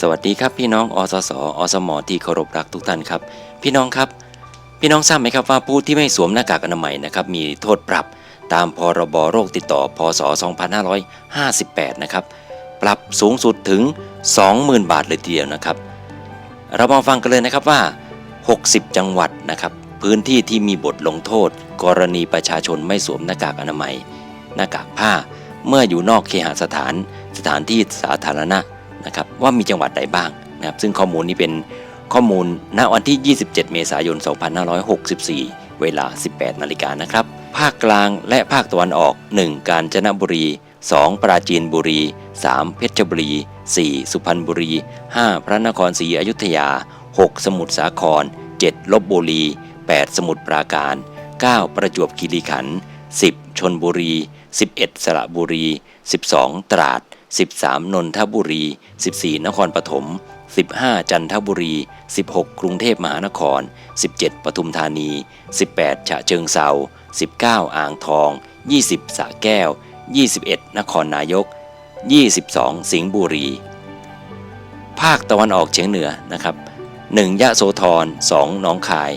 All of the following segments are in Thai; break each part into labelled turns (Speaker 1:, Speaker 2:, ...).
Speaker 1: สวัสดีครับพี่น้องอสสอสมที่เคารพรักทุกท่านครับ พี่น้องครับ พี่น้องทราบไหมครับว่าผู้ที่ไม่สวมหน้ากากอนามัยนะครับมีโทษปรับตามพรบโรคติดต่อพศ 2558 นะครับ ปรับสูงสุดถึง 20,000 บาทเลยทีเดียวนะครับ เรามาฟังกันเลยนะครับว่า 60 จังหวัดนะครับ พื้นที่ที่มีบทลงโทษ กรณีประชาชนไม่สวมหน้ากากอนามัย หน้ากากผ้า เมื่ออยู่นอกเคหสถาน สถานที่สาธารณะ นะครับว่ามีจังหวัดใดบ้างนะครับซึ่งข้อมูลนี้เป็นข้อมูลณวันที่ 27 เมษายน 2564 เวลา 18 นาฬิกานะครับ ภาคกลางและภาคตะวันออก 1. กาญจนบุรี 2. ปราจีนบุรี 3. เพชรบุรี 4. สุพรรณบุรี 5. พระนครศรีอยุธยา 6. สมุทรสาคร 7. ลบบุรี 8. สมุทรปราการ 9. ประจวบคีรีขันธ์ 10. ชนบุรี 11 สระบุรี 12 ตราด 13 นนทบุรี 14 นครปฐม 15 จันทบุรี 16 กรุงเทพมหานคร 17 ปทุมธานี 18 ฉะเชิงเซา19 อ่างทอง 20 สระแก้ว 21 นครนายก 22 สิงห์บุรี ภาคตะวันออกเฉียงเหนือนะครับ 1. ยะโสธร 2. หนองคาย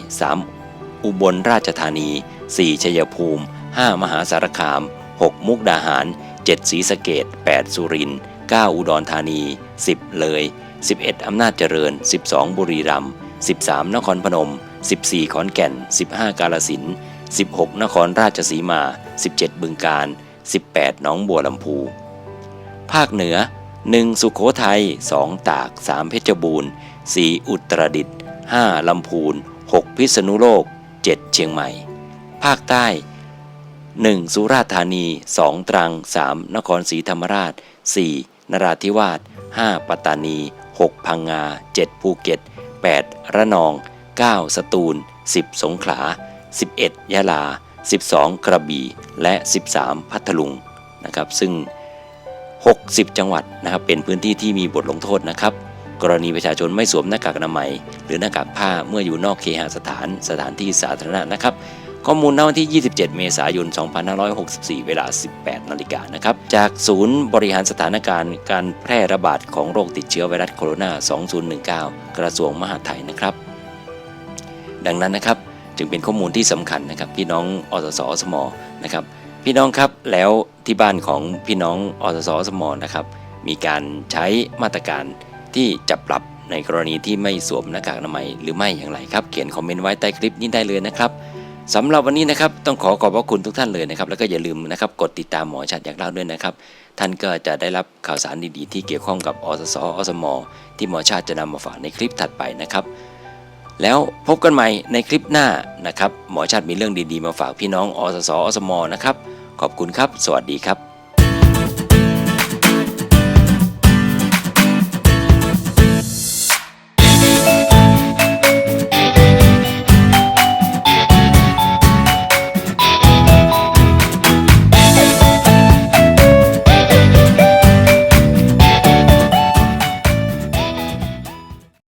Speaker 1: 3. อุบลราชธานี 4. ชัยภูมิ 5. มหาสารคาม 6. มุกดาหาร 7. ศรีสะเกด 8. สุรินทร์ 9. อุดรธานี 10. เลย 11. อำนาจเจริญ 12. บุรีรัมย์ 13. นครพนม 14. ขอนแก่น 15. กาลสินธุ์ 16. นครราชสีมา 17. บึงกาฬ 18. หนองบัวลำพู ภาคเหนือ 1. สุโขทัย 2. ตาก 3. เพชรบูรณ์ 4. อุตรดิตถ์ 5. ลำพูน 6. พิษณุโลก 7. เชียงใหม่ ภาคใต้ 1. สุราษฎร์ธานี 2. ตรัง 3. นครศรีธรรมราช 4. นราธิวาส 5. ปัตตานี 6. พังงา 7. ภูเก็ต 8. ระนอง 9. สตูล 10. สงขลา 11. ยะลา 12. กระบี่ และ 13. พัทลุงนะครับ ซึ่ง 60 จังหวัดนะครับ เป็นพื้นที่ที่มีบทลงโทษนะครับ กรณีประชาชนไม่สวมหน้ากากอนามัย หรือหน้ากากผ้าเมื่ออยู่นอกเคหสถานสถานที่สาธารณะนะครับ ข้อมูลณวันที่ 27 เมษายน 2564 เวลา 18 นาฬิกานะครับ จากศูนย์บริหารสถานการณ์การแพร่ระบาดของโรคติดเชื้อไวรัสโคโรนา 2019 กระทรวงมหาดไทยนะครับ ดังนั้นนะครับจึงเป็นข้อมูลที่สำคัญนะครับพี่น้องอสสอสมนะครับ พี่น้องครับแล้วที่บ้านของพี่น้องอสสอสมนะครับ มีการใช้มาตรการที่จะปรับในกรณีที่ไม่สวมหน้ากากอนามัยหรือไม่อย่างไรครับ เขียนคอมเมนต์ไว้ใต้คลิปนี้ได้เลยนะครับ สำหรับวันนี้นะครับต้องขอขอบพระคุณทุกท่านเลยนะครับ แล้วก็อย่าลืมนะครับกดติดตามหมอชัดอยากเล่าด้วยนะครับ ท่านก็จะได้รับข่าวสารดีๆ ที่เกี่ยวข้องกับอสสอสมที่หมอชาติจะนำมาฝากในคลิปถัดไปนะครับ แล้วพบกันใหม่ในคลิปหน้านะครับ หมอชาติมีเรื่องดีๆ มาฝากพี่น้องอสสอสมนะครับ ขอบคุณครับ สวัสดีครับ